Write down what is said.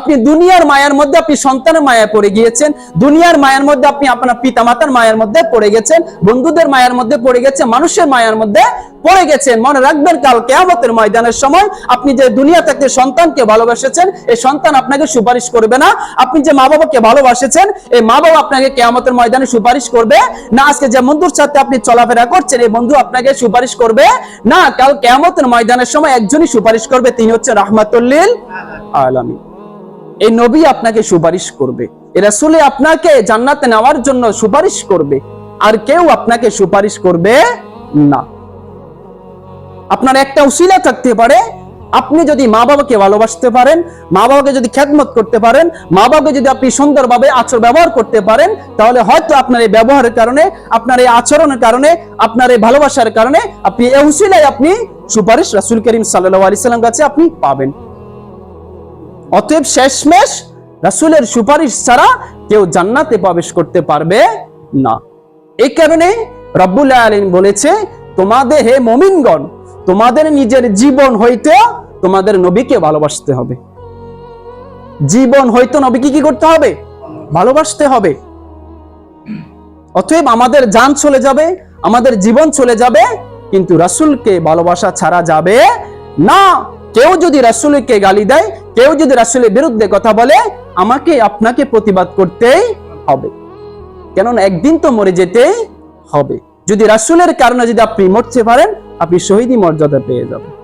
আপনি দুনিয়ার মায়ার মধ্যে আপনি সন্তানের মায়া পড়ে গিয়েছেন, দুনিয়ার মায়ার মধ্যে আপনি আপনার পিতামাতার মায়ার মধ্যে পড়ে গেছেন, বন্ধুদের মায়ার মধ্যে পড়ে গেছেন, মানুষের মায়ার মধ্যে পড়ে গেছেন। মনে রাখবেন, কাল কেয়ামতের ময়দানের সময় আপনি যে দুনিয়া থেকে সন্তানকে ভালোবাসেছেন, এই সন্তান আপনাকে সুপারিশ করবে না। আপনি যে মা বাবাকে ভালোবাসেছেন, এই মা বাবা আপনাকে কেয়ামতের ময়দানে সুপারিশ করবে না। আজকে যে বন্ধুর সাথে আপনি চলাফেরা করছেন, এই বন্ধু আপনাকে সুপারিশ করবে না। কাল কেয়ামতের ময়দানের সময় একজনই সুপারিশ করবে, তিনি হচ্ছে রাহমাতুল্লিল আলামিন। এই নবী আপনাকে সুপারিশ করবে। এ রাসূলে আপনাকে জান্নাতে নেওয়ার জন্য সুপারিশ করবে। আর কেউ আপনাকে সুপারিশ করবে না। আপনার একটা উসিলা থাকতে পারে। আপনি যদি মা বাবাকে ভালোবাসতে পারেন মা বাবাকে যদি খ্যাতমত করতে পারেন মা বাবাকে যদি আপনি সুন্দরভাবে আচর ব্যবহার করতে পারেন, তাহলে হয়তো আপনার এই ব্যবহারের কারণে, আপনার এই আচরণের কারণে, আপনার এই ভালোবাসার কারণে আপনি এই উসিলায় আপনি সুপারিশ রাসূল করিম সাল্লাল্লাহু আলাইহি সাল্লাম কাছে আপনি পাবেন। অতএব শেষমেশ রাসূলের সুপারিশ ছাড়া কেউ জান্নাতে প্রবেশ করতে পারবে না। এই কারণে রব্বুল আলামিন বলেছে, তোমাদের হে মুমিনগণ, তোমাদের নিজের জীবন হইতে তোমাদের নবীকে ভালোবাসতে হবে। জীবন হইতো নবীকে কি করতে হবে? ভালোবাসতে হবে। অতএব আমাদের যান চলে যাবে, আমাদের জীবন চলে যাবে, কিন্তু রাসুলকে ভালোবাসা ছাড়া যাবে না। কেউ যদি রাসূলকে গালি দেয় কেউ যদি রাসুলের বিরুদ্ধে কথা বলে, আমাকে, আপনাকে প্রতিবাদ করতেই হবে। কেননা একদিন তো মরে যেতেই হবে। যদি রাসুলের কারণে যদি আপনি মরতে পারেন, আপনি শহীদই মর্যাদা পেয়ে যাবেন।